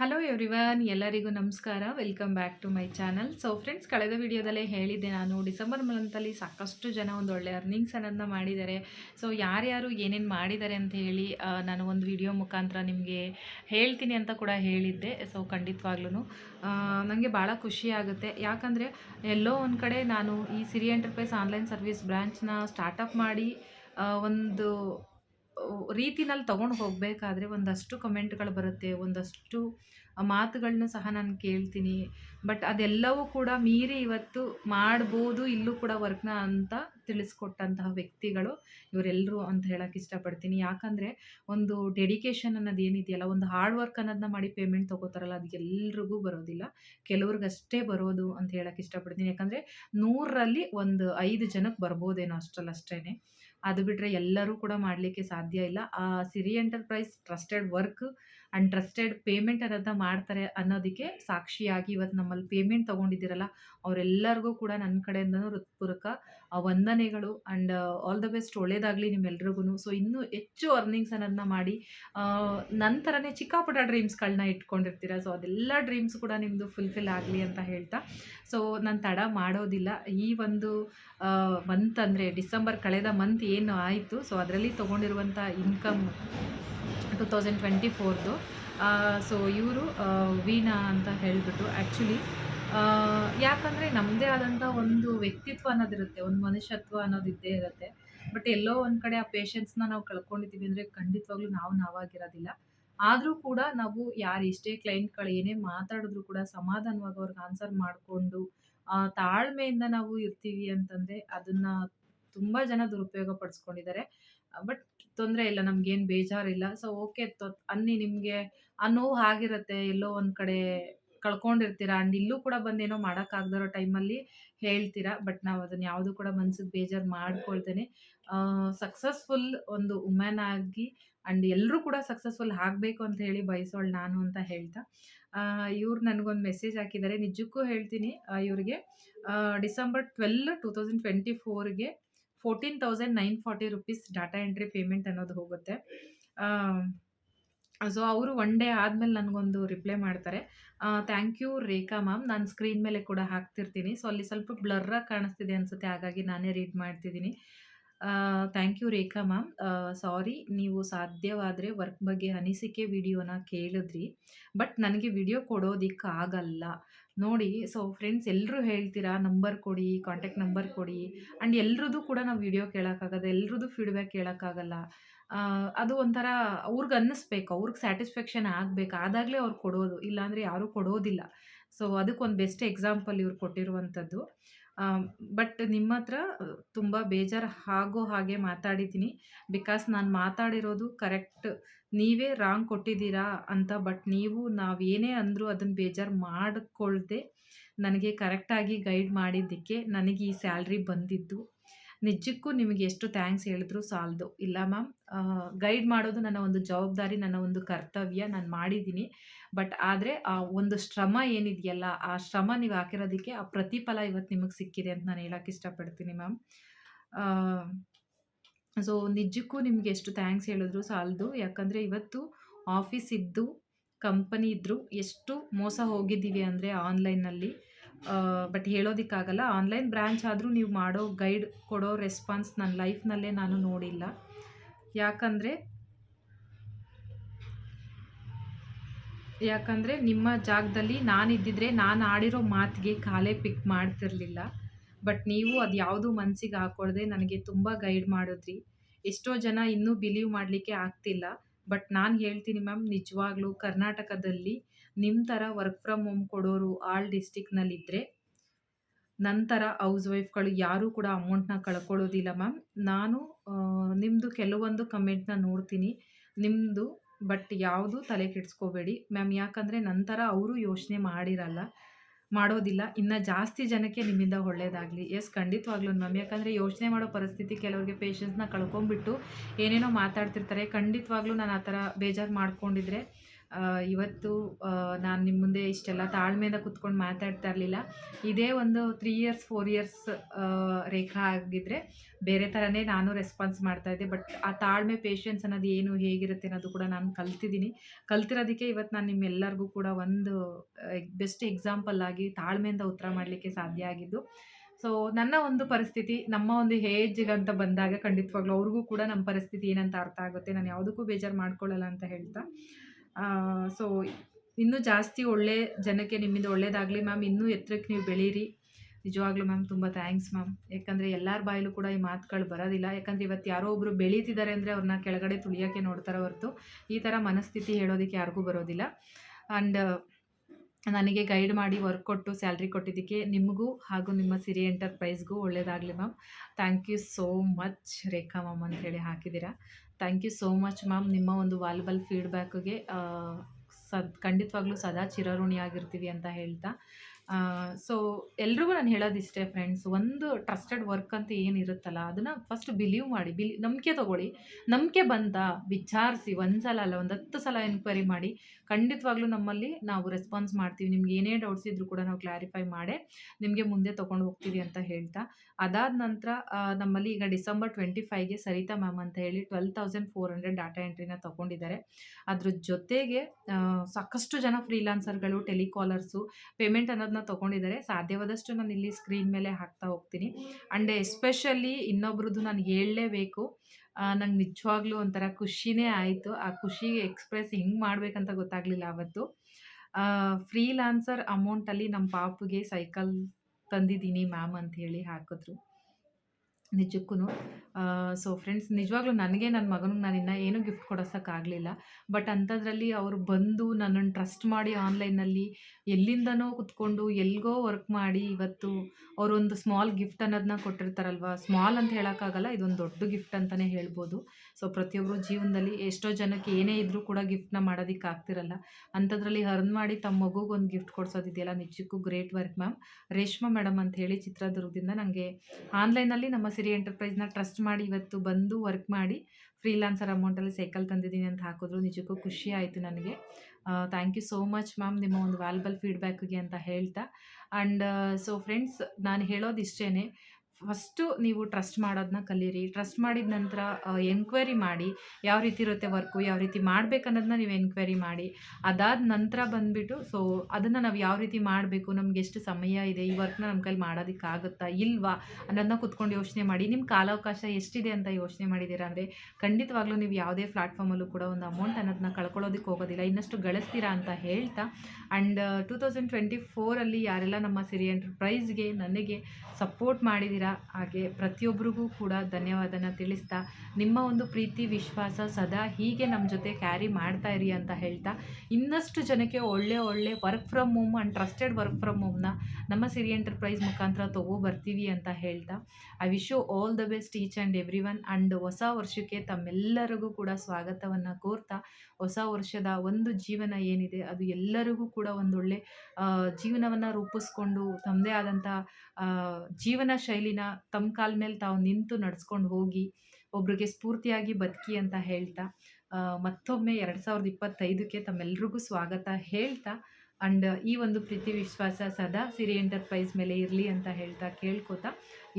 Hello everyone ಎಲ್ಲರಿಗೂ ನಮಸ್ಕಾರ. Welcome back to my channel so friends ಕಳೆದ ವಿಡಿಯೋದಲ್ಲೇ ಹೇಳಿದ್ದೆ ನಾನು, ಡಿಸೆಂಬರ್ ಮಂತಲ್ಲಿ ಸಾಕಷ್ಟು ಜನ ಒಂದು ಒಳ್ಳೆ ಅರ್ನಿಂಗ್ಸ್ ಅನ್ನೋದನ್ನ ಮಾಡಿದ್ದಾರೆ. ಸೊ ಯಾರ್ಯಾರು ಏನೇನು ಮಾಡಿದ್ದಾರೆ ಅಂತ ಹೇಳಿ ನಾನು ಒಂದು ವಿಡಿಯೋ ಮುಖಾಂತರ ನಿಮಗೆ ಹೇಳ್ತೀನಿ ಅಂತ ಕೂಡ ಹೇಳಿದ್ದೆ. ಸೊ ಖಂಡಿತವಾಗ್ಲೂ ನನಗೆ ಭಾಳ ಖುಷಿ ಆಗುತ್ತೆ. ಯಾಕಂದರೆ ಎಲ್ಲೋ ಒಂದು ಕಡೆ ನಾನು ಈ ಸಿರಿ ಎಂಟರ್ಪ್ರೈಸ್ ಆನ್ಲೈನ್ ಸರ್ವಿಸ್ ಬ್ರ್ಯಾಂಚ್ನ ಸ್ಟಾರ್ಟಪ್ ಮಾಡಿ ಒಂದು ರೀತಿನಲ್ಲಿ ತೊಗೊಂಡು ಹೋಗಬೇಕಾದ್ರೆ ಒಂದಷ್ಟು ಕಮೆಂಟ್ಗಳು ಬರುತ್ತೆ ಒಂದಷ್ಟು ಮಾತುಗಳನ್ನ ಸಹ ನಾನು ಕೇಳ್ತೀನಿ. ಬಟ್ ಅದೆಲ್ಲವೂ ಕೂಡ ಮೀರಿ ಇವತ್ತು ಮಾಡ್ಬೋದು, ಇಲ್ಲೂ ಕೂಡ ವರ್ಕ್ನ ಅಂತ ತಿಳಿಸ್ಕೊಟ್ಟಂತಹ ವ್ಯಕ್ತಿಗಳು ಇವರೆಲ್ಲರೂ ಅಂತ ಹೇಳಕ್ಕೆ ಇಷ್ಟಪಡ್ತೀನಿ. ಯಾಕಂದರೆ ಒಂದು ಡೆಡಿಕೇಶನ್ ಅನ್ನೋದು ಏನಿದೆಯಲ್ಲ, ಒಂದು ಹಾರ್ಡ್ ವರ್ಕ್ ಅನ್ನೋದನ್ನ ಮಾಡಿ ಪೇಮೆಂಟ್ ತೊಗೋತಾರಲ್ಲ, ಅದು ಎಲ್ರಿಗೂ ಬರೋದಿಲ್ಲ. ಕೆಲವ್ರಿಗಷ್ಟೇ ಬರೋದು ಅಂತ ಹೇಳಕ್ಕೆ ಇಷ್ಟಪಡ್ತೀನಿ. ಯಾಕಂದರೆ ನೂರರಲ್ಲಿ ಒಂದು ಐದು ಜನಕ್ಕೆ ಬರ್ಬೋದೇನೋ ಅಷ್ಟರಲ್ಲಿ ಅಷ್ಟೇ ಅದು ಬಿಟ್ಟರೆ ಎಲ್ಲರೂ ಕೂಡ ಮಾಡಲಿಕ್ಕೆ ಸಾಧ್ಯ ಇಲ್ಲ. ಆ Siri enterprise trusted work and trusted payment ಅನ್ನೋದನ್ನ ಮಾಡ್ತಾರೆ ಅನ್ನೋದಕ್ಕೆ ಸಾಕ್ಷಿಯಾಗಿ ಇವತ್ತು ನಮ್ಮಲ್ಲಿ ಪೇಮೆಂಟ್ ತೊಗೊಂಡಿದ್ದೀರಲ್ಲ, ಅವರೆಲ್ಲರಿಗೂ ಕೂಡ ನನ್ನ ಕಡೆಯಿಂದನೂ ಹೃತ್ಪೂರ್ವಕ ವಂದನೆಗಳು ಆ್ಯಂಡ್ ಆಲ್ ದ ಬೆಸ್ಟ್ ಒಳ್ಳೇದಾಗಲಿ ನಿಮ್ಮೆಲ್ರಿಗೂ ಸೊ ಇನ್ನೂ ಹೆಚ್ಚು ಅರ್ನಿಂಗ್ಸ್ ಅನ್ನೋದನ್ನ ಮಾಡಿ ನನ್ನ ನಂತರನೇ ಚಿಕ್ಕ ಪುಟ್ಟ ಡ್ರೀಮ್ಸ್ಗಳನ್ನ ಇಟ್ಕೊಂಡಿರ್ತೀರ. ಸೊ ಅದೆಲ್ಲ ಡ್ರೀಮ್ಸ್ ಕೂಡ ನಿಮ್ಮದು ಫುಲ್ಫಿಲ್ ಆಗಲಿ ಅಂತ ಹೇಳ್ತಾ. ಸೊ ನಾನು ತಡ ಮಾಡೋದಿಲ್ಲ. ಈ ಒಂದು ಮಂತ್ ಅಂದರೆ ಡಿಸೆಂಬರ್ ಕಳೆದ ಮಂತ್ ಏನು ಆಯಿತು. ಸೊ ಅದರಲ್ಲಿ ತೊಗೊಂಡಿರುವಂಥ ಇನ್ಕಮ್ ಟು ತೌಸಂಡ್ ಟ್ವೆಂಟಿ ಫೋರ್ದು ಸೊ ಇವರು ವೀಣಾ ಅಂತ ಹೇಳಿಬಿಟ್ಟು ಆ್ಯಕ್ಚುಲಿ ಯಾಕಂದರೆ ನಮ್ಮದೇ ಆದಂಥ ಒಂದು ವ್ಯಕ್ತಿತ್ವ ಅನ್ನೋದಿರುತ್ತೆ ಒಂದು ಮನುಷ್ಯತ್ವ ಅನ್ನೋದು ಇದ್ದೇ ಇರುತ್ತೆ. ಬಟ್ ಎಲ್ಲೋ ಒಂದು ಕಡೆ ಆ ಪೇಷನ್ಸ್ನ ನಾವು ಕಳ್ಕೊಂಡಿದ್ದೀವಿ ಅಂದರೆ ಖಂಡಿತವಾಗ್ಲೂ ನಾವು ನಾವಾಗಿರೋದಿಲ್ಲ. ಆದರೂ ಕೂಡ ನಾವು ಯಾರು ಇಷ್ಟೇ ಕ್ಲೈಂಟ್ಗಳು ಏನೇ ಮಾತಾಡಿದ್ರು ಕೂಡ ಸಮಾಧಾನವಾಗಿ ಅವ್ರಿಗೆ ಆನ್ಸರ್ ಮಾಡಿಕೊಂಡು ತಾಳ್ಮೆಯಿಂದ ನಾವು ಇರ್ತೀವಿ ಅಂತಂದರೆ ಅದನ್ನು ತುಂಬ ಜನ ದುರುಪಯೋಗ ಪಡಿಸ್ಕೊಂಡಿದ್ದಾರೆ. ಬಟ್ ತೊಂದರೆ ಇಲ್ಲ, ನಮ್ಗೇನು ಬೇಜಾರಿಲ್ಲ. ಸೊ ಓಕೆ ಅನ್ನಿ ನಿಮಗೆ ಆ ನೋವು ಆಗಿರುತ್ತೆ, ಎಲ್ಲೋ ಒಂದು ಕಡೆ ಕಳ್ಕೊಂಡಿರ್ತೀರ? ಆ್ಯಂಡ್ ಇಲ್ಲೂ ಕೂಡ ಬಂದೇನೋ ಮಾಡೋಕ್ಕಾಗ್ದಿರೋ ಟೈಮಲ್ಲಿ ಹೇಳ್ತೀರಾ? ಬಟ್ ನಾವು ಅದನ್ನು ಯಾವುದೂ ಕೂಡ ಮನ್ಸಿಗೆ ಬೇಜಾರು ಮಾಡ್ಕೊಳ್ತೇನೆ. ಸಕ್ಸಸ್ಫುಲ್ ಒಂದು ವುಮೆನ್ ಆಗಿ ಆ್ಯಂಡ್ ಎಲ್ಲರೂ ಕೂಡ ಸಕ್ಸಸ್ಫುಲ್ ಆಗಬೇಕು ಅಂತ ಹೇಳಿ ಬಯಸೋಳು ನಾನು ಅಂತ ಹೇಳ್ತಾ. ಇವ್ರು ನನಗೊಂದು ಮೆಸೇಜ್ ಹಾಕಿದ್ದಾರೆ ನಿಜಕ್ಕೂ ಹೇಳ್ತೀನಿ ಇವರಿಗೆ December twelve two thousand twenty ಫೋರ್ಗೆ fourteen thousand nine forty rupees data entry payment ಅನ್ನೋದು ಹೋಗುತ್ತೆ. ಸೊ ಅವರು ಒನ್ ಡೇ ಆದಮೇಲೆ ನನಗೊಂದು ರಿಪ್ಲೈ ಮಾಡ್ತಾರೆ. Thank you Rekha ma'am. ನಾನು ಸ್ಕ್ರೀನ್ ಮೇಲೆ ಕೂಡ ಹಾಕ್ತಿರ್ತೀನಿ. ಸೊ ಅಲ್ಲಿ ಸ್ವಲ್ಪ ಬ್ಲರ್ರಾಗಿ ಕಾಣಿಸ್ತಿದೆ ಅನಿಸುತ್ತೆ, ಹಾಗಾಗಿ ನಾನೇ ರೀಡ್ ಮಾಡ್ತಿದ್ದೀನಿ. Thank you Rekha ma'am sorry ನೀವು ಸಾಧ್ಯವಾದರೆ ವರ್ಕ್ ಬಗ್ಗೆ ಅನಿಸಿಕೆ ವಿಡಿಯೋನ ಕೇಳಿದ್ರಿ ಬಟ್ ನನಗೆ ವಿಡಿಯೋ ಕೊಡೋದಿಕ್ಕೆ ಆಗಲ್ಲ. ನೋಡಿ ಸೊ ಫ್ರೆಂಡ್ಸ್ ಎಲ್ಲರೂ ಹೇಳ್ತೀರಾ ನಂಬರ್ ಕೊಡಿ ಕಾಂಟ್ಯಾಕ್ಟ್ ನಂಬರ್ ಕೊಡಿ ಆ್ಯಂಡ್ ಎಲ್ರದ್ದು ಕೂಡ ನಾವು ವಿಡಿಯೋ ಕೇಳೋಕ್ಕಾಗಲ್ಲ, ಎಲ್ರದ್ದು ಫೀಡ್ಬ್ಯಾಕ್ ಕೇಳೋಕ್ಕಾಗಲ್ಲ. ಅದು ಒಂಥರ ಅವ್ರಿಗೆ ಅನ್ನಿಸ್ಬೇಕು, ಅವ್ರಿಗೆ ಸ್ಯಾಟಿಸ್ಫ್ಯಾಕ್ಷನ್ ಆಗಬೇಕು ಆದಾಗಲೇ ಅವ್ರು ಕೊಡೋದು, ಇಲ್ಲಾಂದರೆ ಯಾರೂ ಕೊಡೋದಿಲ್ಲ. ಸೊ ಅದಕ್ಕೊಂದು ಬೆಸ್ಟ್ ಎಕ್ಸಾಂಪಲ್ ಇವ್ರು ಕೊಟ್ಟಿರುವಂಥದ್ದು. ಬಟ್ ನಿಮ್ಮ ಹತ್ರ ತುಂಬ ಬೇಜಾರು ಆಗೋ ಹಾಗೆ ಮಾತಾಡಿದ್ದೀನಿ. ಬಿಕಾಸ್ ನಾನು ಮಾತಾಡಿರೋದು ಕರೆಕ್ಟ್ ನೀವೇ ರಾಂಗ್ ಕೊಟ್ಟಿದ್ದೀರಾ ಅಂತ, ಬಟ್ ನೀವು, ನಾವು ಏನೇ ಅಂದರೂ ಅದನ್ನು ಬೇಜಾರು ಮಾಡಿಕೊಳ್ದೆ, ನನಗೆ ಕರೆಕ್ಟಾಗಿ ಗೈಡ್ ಮಾಡಿದ್ದಕ್ಕೆ, ನನಗೆ ಈ ಸ್ಯಾಲ್ರಿ ಬಂದಿದ್ದು. ನಿಜಕ್ಕೂ ನಿಮಗೆ ಎಷ್ಟು ಥ್ಯಾಂಕ್ಸ್ ಹೇಳಿದ್ರು ಸಾಲದು. ಇಲ್ಲ ಮ್ಯಾಮ್ ಗೈಡ್ ಮಾಡೋದು ನನ್ನ ಒಂದು ಜವಾಬ್ದಾರಿ, ನನ್ನ ಒಂದು ಕರ್ತವ್ಯ, ನಾನು ಮಾಡಿದ್ದೀನಿ. ಬಟ್ ಆದರೆ ಆ ಒಂದು ಶ್ರಮ ಏನಿದೆಯಲ್ಲ, ಆ ಶ್ರಮ ನೀವು ಹಾಕಿರೋದಕ್ಕೆ ಆ ಪ್ರತಿಫಲ ಇವತ್ತು ನಿಮಗೆ ಸಿಕ್ಕಿದೆ ಅಂತ ನಾನು ಹೇಳೋಕ್ಕೆ ಇಷ್ಟಪಡ್ತೀನಿ ಮ್ಯಾಮ್. ಸೊ ನಿಜಕ್ಕೂ ನಿಮಗೆ ಎಷ್ಟು ಥ್ಯಾಂಕ್ಸ್ ಹೇಳಿದ್ರು ಸಾಲದು. ಯಾಕಂದರೆ ಇವತ್ತು ಆಫೀಸ್ ಇದ್ದು, ಕಂಪನಿ ಇದ್ದರು ಎಷ್ಟು ಮೋಸ ಹೋಗಿದ್ದೀವಿ ಅಂದರೆ ಆನ್ಲೈನಲ್ಲಿ ಬಟ್ ಹೇಳೋದಕ್ಕಾಗಲ್ಲ. ಆನ್ಲೈನ್ ಬ್ರ್ಯಾಂಚ್ ಆದರೂ ನೀವು ಮಾಡೋ ಗೈಡ್ ಕೊಡೋ ರೆಸ್ಪಾನ್ಸ್ ನನ್ನ ಲೈಫ್ನಲ್ಲೇ ನಾನು ನೋಡಿಲ್ಲ. ಯಾಕಂದರೆ ಯಾಕಂದರೆ ನಿಮ್ಮ ಜಾಗದಲ್ಲಿ ನಾನು ನಾನಿದ್ದಿದ್ರೆ ನಾನು ಆಡಿರೋ ಮಾತಿಗೆ ಕಾಲೇ ಪಿಕ್ ಮಾಡ್ತಿರಲಿಲ್ಲ. ಬಟ್ ನೀವು ಅದು ಯಾವುದು ಮನಸ್ಸಿಗೆ ಹಾಕೊಳ್ಳದೆ ನನಗೆ ತುಂಬ ಗೈಡ್ ಮಾಡಿದ್ರಿ. ಎಷ್ಟೋ ಜನ ಇನ್ನೂ ಬಿಲೀವ್ ಮಾಡಲಿಕ್ಕೆ ಆಗ್ತಿಲ್ಲ. ಬಟ್ ನಾನು ಹೇಳ್ತೀನಿ ಮ್ಯಾಮ್ ನಿಜವಾಗ್ಲೂ ಕರ್ನಾಟಕದಲ್ಲಿ ನಿಮ್ಮ ಥರ ವರ್ಕ್ ಫ್ರಮ್ ಹೋಮ್ ಕೊಡೋರು ಆಲ್ ಡಿಸ್ಟಿಕ್ನಲ್ಲಿದ್ದರೆ ನಂತರ ಹೌಸ್ ವೈಫ್ಗಳು ಯಾರೂ ಕೂಡ ಅಮೌಂಟ್ನ ಕಳ್ಕೊಳ್ಳೋದಿಲ್ಲ ಮ್ಯಾಮ್ ನಾನು ನಿಮ್ಮದು ಕೆಲವೊಂದು ಕಮೆಂಟ್ನ ನೋಡ್ತೀನಿ. ನಿಮ್ಮದು ಬಟ್ ಯಾವುದು ತಲೆ ಕೆಡಿಸ್ಕೋಬೇಡಿ. ಮ್ಯಾಮ್ ಯಾಕಂದರೆ ನಂತರ ಅವರು ಯೋಚನೆ ಮಾಡಿರಲ್ಲ, ಮಾಡೋದಿಲ್ಲ. ಇನ್ನು ಜಾಸ್ತಿ ಜನಕ್ಕೆ ನಿಮ್ಮಿಂದ ಒಳ್ಳೆಯದಾಗಲಿ ಎಸ್ ಖಂಡಿತವಾಗ್ಲೂ ಮ್ಯಾಮ್ ಯಾಕಂದರೆ ಯೋಚನೆ ಮಾಡೋ ಪರಿಸ್ಥಿತಿ ಕೆಲವರಿಗೆ ಪೇಷನ್ಸ್ನ ಕಳ್ಕೊಂಡ್ಬಿಟ್ಟು ಏನೇನೋ ಮಾತಾಡ್ತಿರ್ತಾರೆ. ಖಂಡಿತವಾಗ್ಲೂ ನಾನು ಆ ಥರ ಬೇಜಾರು ಮಾಡ್ಕೊಂಡಿದ್ರೆ ಇವತ್ತು ನಾನು ನಿಮ್ಮ ಮುಂದೆ ಇಷ್ಟೆಲ್ಲ ತಾಳ್ಮೆಯಿಂದ ಕುತ್ಕೊಂಡು ಮಾತಾಡ್ತಾ ಇರಲಿಲ್ಲ. ಇದೇ ಒಂದು three years four years Rekha ಆಗಿದ್ದರೆ ಬೇರೆ ಥರನೇ ನಾನು ರೆಸ್ಪಾನ್ಸ್ ಮಾಡ್ತಾ ಇದ್ದೆ. ಬಟ್ ಆ ತಾಳ್ಮೆ ಪೇಷನ್ಸ್ ಅನ್ನೋದು ಏನು, ಹೇಗಿರುತ್ತೆ ಅನ್ನೋದು ಕೂಡ ನಾನು ಕಲ್ತಿದ್ದೀನಿ. ಕಲ್ತಿರೋದಕ್ಕೆ ಇವತ್ತು ನಾನು ನಿಮ್ಮೆಲ್ಲರಿಗೂ ಕೂಡ ಒಂದು ಬೆಸ್ಟ್ ಎಕ್ಸಾಂಪಲ್ ಆಗಿ ತಾಳ್ಮೆಯಿಂದ ಉತ್ತರ ಮಾಡಲಿಕ್ಕೆ ಸಾಧ್ಯ ಆಗಿದ್ದು. ಸೊ ನನ್ನ ಒಂದು ಪರಿಸ್ಥಿತಿ, ನಮ್ಮ ಒಂದು ಹೇಜ್ಗೆ ಅಂತ ಬಂದಾಗ ಖಂಡಿತವಾಗ್ಲೂ ಅವ್ರಿಗೂ ಕೂಡ ನಮ್ಮ ಪರಿಸ್ಥಿತಿ ಏನಂತ ಅರ್ಥ ಆಗುತ್ತೆ. ನಾನು ಯಾವುದಕ್ಕೂ ಬೇಜಾರು ಮಾಡ್ಕೊಳ್ಳಲ್ಲ ಅಂತ ಹೇಳ್ತಾ. ಸೊ ಇನ್ನೂ ಜಾಸ್ತಿ ಒಳ್ಳೆ ಜನಕ್ಕೆ ನಿಮ್ಮಿಂದ ಒಳ್ಳೇದಾಗಲಿ ಮ್ಯಾಮ್. ಇನ್ನೂ ಎತ್ತರಕ್ಕೆ ನೀವು ಬೆಳೀರಿ. ನಿಜವಾಗ್ಲೂ ಮ್ಯಾಮ್, ತುಂಬ ಥ್ಯಾಂಕ್ಸ್ ಮ್ಯಾಮ್. ಯಾಕಂದರೆ ಎಲ್ಲರ ಬಾಯಲ್ಲೂ ಕೂಡ ಈ ಮಾತುಗಳು ಬರೋದಿಲ್ಲ. ಯಾಕಂದರೆ ಇವತ್ತು ಯಾರೋ ಒಬ್ಬರು ಬೆಳೀತಿದ್ದಾರೆ ಅಂದರೆ ಅವ್ರನ್ನ ಕೆಳಗಡೆ ತುಳಿಯೋಕ್ಕೆ ನೋಡ್ತಾರೆ ಹೊರತು ಈ ಥರ ಮನಸ್ಥಿತಿ ಹೇಳೋದಕ್ಕೆ ಯಾರಿಗೂ ಬರೋದಿಲ್ಲ. ಆ್ಯಂಡ್ ನನಗೆ ಗೈಡ್ ಮಾಡಿ ವರ್ಕ್ ಕೊಟ್ಟು ಸ್ಯಾಲ್ರಿ ಕೊಟ್ಟಿದ್ದಕ್ಕೆ ನಿಮಗೂ ಹಾಗೂ ನಿಮ್ಮ ಸಿರಿ ಎಂಟರ್ಪ್ರೈಸ್ಗೂ ಒಳ್ಳೆಯದಾಗಲಿ ma'am. Thank you so much Rekha ma'am ಅಂತ ಹೇಳಿ ಹಾಕಿದ್ದೀರಾ. Thank you so much ma'am. ನಿಮ್ಮ ಒಂದು ವಾಲ್ಬಲ್ ಫೀಡ್ಬ್ಯಾಕ್ಗೆ ಸದ್, ಖಂಡಿತವಾಗ್ಲೂ ಸದಾ ಚಿರಋಣಿಯಾಗಿರ್ತೀವಿ ಅಂತ ಹೇಳ್ತಾ. ಸೊ ಎಲ್ರಿಗೂ ನಾನು ಹೇಳೋದಿಷ್ಟೇ ಫ್ರೆಂಡ್ಸ್ ಒಂದು ಟ್ರಸ್ಟೆಡ್ ವರ್ಕ್ ಅಂತ ಏನಿರುತ್ತಲ್ಲ, ಅದನ್ನು ಫಸ್ಟ್ ಬಿಲೀವ್ ಮಾಡಿ ಬಿಲಿ ನಂಬಿಕೆ ತೊಗೊಳ್ಳಿ. ನಂಬಿಕೆ ಬಂತ ವಿಚಾರಿಸಿ ಒಂದು ಸಲ ಅಲ್ಲ, ಒಂದು ಹತ್ತು ಸಲ ಎನ್ಕ್ವೈರಿ ಮಾಡಿ, ಖಂಡಿತವಾಗ್ಲೂ ನಮ್ಮಲ್ಲಿ ನಾವು ರೆಸ್ಪಾನ್ಸ್ ಮಾಡ್ತೀವಿ. ನಿಮ್ಗೆ ಏನೇ ಡೌಟ್ಸ್ ಇದ್ದರೂ ಕೂಡ ನಾವು ಕ್ಲಾರಿಫೈ ಮಾಡಿ, ನಿಮಗೆ ಮುಂದೆ ತೊಗೊಂಡು ಹೋಗ್ತೀವಿ ಅಂತ ಹೇಳ್ತಾ. ಅದಾದ ನಂತರ ನಮ್ಮಲ್ಲಿ ಈಗ ಡಿಸೆಂಬರ್ ಟ್ವೆಂಟಿ ಫೈವ್ಗೆ ಸರಿತಾ ಮ್ಯಾಮ್ ಅಂತ ಹೇಳಿ twelve thousand four hundred data ಎಂಟ್ರಿನ ತೊಗೊಂಡಿದ್ದಾರೆ. ಅದ್ರ ಜೊತೆಗೆ ಸಾಕಷ್ಟು ಜನ ಫ್ರೀಲಾನ್ಸರ್ಗಳು ಟೆಲಿಕಾಲರ್ಸು ಪೇಮೆಂಟ್ ಅನ್ನೋದನ್ನ ತೊಗೊಂಡಿದ್ದಾರೆ. ಸಾಧ್ಯವಾದಷ್ಟು ನಾನು ಇಲ್ಲಿ ಸ್ಕ್ರೀನ್ ಮೇಲೆ ಹಾಕ್ತಾ ಹೋಗ್ತೀನಿ. ಆ್ಯಂಡ್ ಎಸ್ಪೆಷಲಿ ಇನ್ನೊಬ್ರದ್ದು ನಾನು ಹೇಳಲೇಬೇಕು. ನಂಗೆ ನಿಜವಾಗ್ಲೂ ಒಂಥರ ಖುಷಿನೇ ಆಯಿತು. ಆ ಖುಷಿಗೆ ಎಕ್ಸ್ಪ್ರೆಸ್ ಹೆಂಗೆ ಮಾಡಬೇಕಂತ ಗೊತ್ತಾಗಲಿಲ್ಲ ಅವತ್ತು. ಫ್ರೀಲಾನ್ಸರ್ ಅಮೌಂಟಲ್ಲಿ ನಮ್ಮ ಪಾಪುಗೆ ಸೈಕಲ್ ತಂದಿದ್ದೀನಿ ಮ್ಯಾಮ್ ಅಂತ ಹೇಳಿ ಹಾಕಿದ್ರು. ನಿಜಕ್ಕೂ. ಸೊ ಫ್ರೆಂಡ್ಸ್ ನಿಜವಾಗ್ಲೂ ನನಗೆ ನನ್ನ ಮಗನಿಗೆ ನಾನು ಇನ್ನೂ ಏನೂ ಗಿಫ್ಟ್ ಕೊಡಿಸೋಕ್ಕಾಗಲಿಲ್ಲ ಬಟ್ ಅಂಥದ್ರಲ್ಲಿ ಅವರು ಬಂದು ನನ್ನನ್ನು ಟ್ರಸ್ಟ್ ಮಾಡಿ ಆನ್ಲೈನಲ್ಲಿ ಎಲ್ಲಿಂದನೋ ಕುತ್ಕೊಂಡು ಎಲ್ಲಿಗೋ ವರ್ಕ್ ಮಾಡಿ ಇವತ್ತು ಅವರೊಂದು ಸ್ಮಾಲ್ ಗಿಫ್ಟ್ ಅನ್ನೋದನ್ನ ಕೊಟ್ಟಿರ್ತಾರಲ್ವ? ಸ್ಮಾಲ್ ಅಂತ ಹೇಳೋಕ್ಕಾಗಲ್ಲ, ಇದೊಂದು ದೊಡ್ಡ ಗಿಫ್ಟ್ ಅಂತಲೇ ಹೇಳ್ಬೋದು. ಸೊ ಪ್ರತಿಯೊಬ್ಬರು ಜೀವನದಲ್ಲಿ ಎಷ್ಟೋ ಜನಕ್ಕೆ ಏನೇ ಇದ್ದರೂ ಕೂಡ ಗಿಫ್ಟ್ನ ಮಾಡೋದಕ್ಕೆ ಆಗ್ತಿರಲ್ಲ. ಅಂಥದ್ರಲ್ಲಿ ಹರ್ನ್ ಮಾಡಿ ತಮ್ಮ ಮಗುಗೆ ಒಂದು ಗಿಫ್ಟ್ ಕೊಡಿಸೋದಿದೆಯಲ್ಲ? ನಿಜಕ್ಕೂ great work ma'am Reshma madam ಅಂತ ಹೇಳಿ ಚಿತ್ರದುರ್ಗದಿಂದ ನನಗೆ ಆನ್ಲೈನಲ್ಲಿ ನಮ್ಮ ಸಿರಿ ಎಂಟರ್ಪ್ರೈಸ್ನ ಟ್ರಸ್ಟ್ ಮಾಡಿ ಇವತ್ತು ಬಂದು ವರ್ಕ್ ಮಾಡಿ ಫ್ರೀಲಾನ್ಸರ್ ಅಮೌಂಟಲ್ಲಿ ಸೈಕಲ್ ತಂದಿದ್ದೀನಿ ಅಂತ ಹಾಕಿದ್ರು. ನಿಜಕ್ಕೂ ಖುಷಿ ಆಯಿತು ನನಗೆ. Thank you so much ma'am ನಿಮ್ಮ ಒಂದು ವ್ಯಾಲ್ಯಬಲ್ ಫೀಡ್ಬ್ಯಾಕ್ಗೆ ಅಂತ ಹೇಳ್ತಾ. ಆ್ಯಂಡ್ ಸೊ ಫ್ರೆಂಡ್ಸ್ ನಾನು ಹೇಳೋದಿಷ್ಟೇ ಫಸ್ಟು ನೀವು ಟ್ರಸ್ಟ್ ಮಾಡೋದನ್ನ ಕಲೀರಿ, ಟ್ರಸ್ಟ್ ಮಾಡಿದ ನಂತರ ಎನ್ಕ್ವೈರಿ ಮಾಡಿ, ಯಾವ ರೀತಿ ಇರುತ್ತೆ ವರ್ಕು, ಯಾವ ರೀತಿ ಮಾಡ್ಬೇಕನ್ನೋದನ್ನ ನೀವು ಎನ್ಕ್ವೈರಿ ಮಾಡಿ, ಅದಾದ ನಂತರ ಬಂದುಬಿಟ್ಟು, ಸೊ, ಅದನ್ನು ನಾವು ಯಾವ ರೀತಿ ಮಾಡಬೇಕು, ನಮ್ಗೆ ಎಷ್ಟು ಸಮಯ ಇದೆ, ಈ ವರ್ಕ್ನ ನಮ್ಮ ಕೈಲಿ ಮಾಡೋದಕ್ಕಾಗುತ್ತಾ, ಇಲ್ವಾ ಅನ್ನೋದನ್ನ ಕುತ್ಕೊಂಡು ಯೋಚನೆ ಮಾಡಿ, ನಿಮ್ಮ ಕಾಲಾವಕಾಶ ಎಷ್ಟಿದೆ ಅಂತ ಯೋಚನೆ ಮಾಡಿದ್ದೀರಾ ಅಂದರೆ, ಖಂಡಿತವಾಗ್ಲೂ ನೀವು ಯಾವುದೇ ಪ್ಲಾಟ್ಫಾರ್ಮಲ್ಲೂ ಕೂಡ ಒಂದು ಅಮೌಂಟ್ ಅನ್ನೋದನ್ನ ಕಳ್ಕೊಳ್ಳೋದಕ್ಕೆ ಹೋಗೋದಿಲ್ಲ, ಇನ್ನಷ್ಟು ಗಳಿಸ್ತೀರಾ ಅಂತ ಹೇಳ್ತಾ ಆ್ಯಂಡ್ ಟೂ ತೌಸಂಡ್ ಟ್ವೆಂಟಿ ಫೋರಲ್ಲಿ ಯಾರೆಲ್ಲ ನಮ್ಮ ಸಿರಿ ಎಂಟರ್ಪ್ರೈಸ್ಗೆ, ನನಗೆ ಸಪೋರ್ಟ್ ಮಾಡಿದ್ದೀರಾ ಹಾಗೆ ಪ್ರತಿಯೊಬ್ಬರಿಗೂ ಕೂಡ ಧನ್ಯವಾದನ ತಿಳಿಸ್ತಾ, ನಿಮ್ಮ ಒಂದು ಪ್ರೀತಿ, ವಿಶ್ವಾಸ ಸದಾ ಹೀಗೆ ನಮ್ಮ ಜೊತೆ ಕ್ಯಾರಿ ಮಾಡ್ತಾ ಇರಿ ಅಂತ ಹೇಳ್ತಾ, ಇನ್ನಷ್ಟು ಜನಕ್ಕೆ ಒಳ್ಳೆ ಒಳ್ಳೆ work from home and trusted work from ಹೋಮ್ನ ನಮ್ಮ ಸಿರಿ ಎಂಟರ್ಪ್ರೈಸ್ ಮುಖಾಂತರ ತಗೋ ಬರ್ತೀವಿ ಅಂತ ಹೇಳ್ತಾ I wish you all the best each and every one and ಹೊಸ ವರ್ಷಕ್ಕೆ ತಮ್ಮೆಲ್ಲರಿಗೂ ಕೂಡ ಸ್ವಾಗತವನ್ನು ಕೋರ್ತಾ, ಹೊಸ ವರ್ಷದ ಒಂದು ಜೀವನ ಏನಿದೆ ಅದು ಎಲ್ಲರಿಗೂ ಕೂಡ ಒಂದೊಳ್ಳೆ ಜೀವನವನ್ನು ರೂಪಿಸ್ಕೊಂಡು ತಮ್ಮದೇ ಆದಂಥ ಜೀವನ ಶೈಲಿನ ತಮ್ಮ ಕಾಲ ಮೇಲೆ ತಾವು ನಿಂತು ನಡ್ಸ್ಕೊಂಡು ಹೋಗಿ, ಒಬ್ರಿಗೆ ಸ್ಫೂರ್ತಿಯಾಗಿ ಬದುಕಿ ಅಂತ ಹೇಳ್ತಾ ಮತ್ತೊಮ್ಮೆ ಎರಡು ಸಾವಿರದ ಇಪ್ಪತ್ತೈದಕ್ಕೆ ತಮ್ಮೆಲ್ರಿಗೂ ಸ್ವಾಗತ ಹೇಳ್ತಾ, ಅಂಡ್ ಈ ಒಂದು ಪ್ರೀತಿ ವಿಶ್ವಾಸ ಸದಾ ಸಿರಿ ಎಂಟರ್ಪ್ರೈಸ್ ಮೇಲೆ ಇರಲಿ ಅಂತ ಹೇಳ್ತಾ ಕೇಳ್ಕೊತಾ,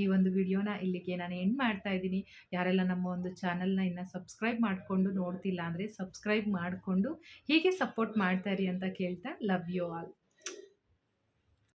ಈ ಒಂದು ವಿಡಿಯೋನ ಇಲ್ಲಿಗೆ ನಾನು ಎಂಡ್ ಮಾಡ್ತಾ ಇದ್ದೀನಿ. ಯಾರೆಲ್ಲ ನಮ್ಮ ಒಂದು ಚಾನಲ್ನ ಇನ್ನು ಸಬ್ಸ್ಕ್ರೈಬ್ ಮಾಡಿಕೊಂಡು ನೋಡ್ತಿಲ್ಲ ಅಂದರೆ ಸಬ್ಸ್ಕ್ರೈಬ್ ಮಾಡಿಕೊಂಡು ಹೀಗೆ ಸಪೋರ್ಟ್ ಮಾಡ್ತಾ ಇರಿ ಅಂತ ಕೇಳ್ತಾ, ಲವ್ ಯು ಆಲ್.